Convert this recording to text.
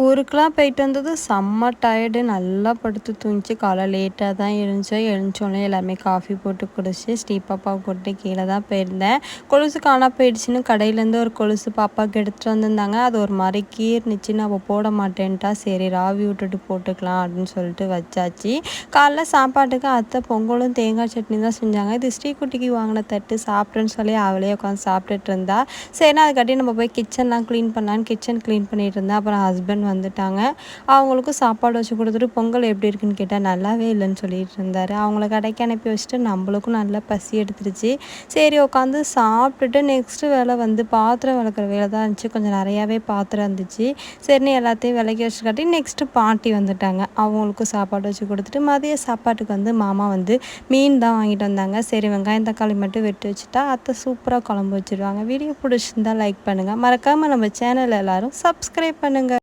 ஊருக்கெலாம் போயிட்டு வந்தது செம்ம டயர்டு நல்லா படுத்து தூங்கிச்சு. காலை லேட்டாக தான் எழுந்தோம் எழுந்தோடனே எல்லாருமே காஃபி போட்டு குடிச்சு ஸ்ரீ பாப்பாவை போட்டு கீழே தான் போயிருந்தேன். கொலுசு காணா போயிடுச்சுன்னு கடையிலேருந்து ஒரு கொலுசு பாப்பாவுக்கு எடுத்துகிட்டு வந்திருந்தாங்க. அது ஒரு மாதிரி கீர்னிச்சு நம்ம போட மாட்டேன்ட்டா. சரி ராவி விட்டுட்டு போட்டுக்கலாம் அப்படின்னு சொல்லிட்டு வச்சாச்சு. காலைல சாப்பாட்டுக்கு அத்தை பொங்கலும் தேங்காய் சட்னி தான் செஞ்சாங்க. இது ஸ்ரீகுட்டிக்கு வாங்கின தட்டு. சாப்பிட்றேன்னு சொல்லி அவளே உட்காந்து சாப்பிட்டுட்டு இருந்தா. சரினா அதுக்காட்டி நம்ம போய் கிச்சன்லாம் க்ளீன் பண்ணலான்னு கிச்சன் க்ளீன் பண்ணிட்டு இருந்தேன். அப்புறம் ஹஸ்பண்ட் ஹஸ்பண்ட் வந்துட்டாங்க. அவங்களுக்கும் சாப்பாடு வச்சு கொடுத்துட்டு பொங்கல் எப்படி இருக்குன்னு கேட்டால் நல்லாவே இல்லைன்னு சொல்லிட்டு இருந்தார். அவங்கள கடைக்கு அனுப்பி வச்சுட்டு நம்மளுக்கும் நல்லா பசி எடுத்துருச்சு. சரி உட்காந்து சாப்பிட்டுட்டு நெக்ஸ்ட்டு வேலை வந்து பாத்திரம் விளக்குற வேலை தான் இருந்துச்சு. கொஞ்சம் நிறையாவே பாத்திரம் இருந்துச்சு. சரின்னு எல்லாத்தையும் விளக்கி வச்சு காட்டி நெக்ஸ்ட்டு பாட்டி வந்துட்டாங்க. அவங்களுக்கும் சாப்பாடு வச்சு கொடுத்துட்டு மதிய சாப்பாட்டுக்கு வந்து மாமா வந்து மீன் தான் வாங்கிட்டு வந்தாங்க. சரி வெங்காயம் தக்காளி மட்டும் வெட்டி வச்சுட்டா அத்தை சூப்பராக குழம்பு வச்சுருவாங்க. வீடியோ பிடிச்சிருந்தா லைக் பண்ணுங்கள் மறக்காமல் நம்ம சேனல் எல்லோரும் சப்ஸ்கிரைப் பண்ணுங்கள்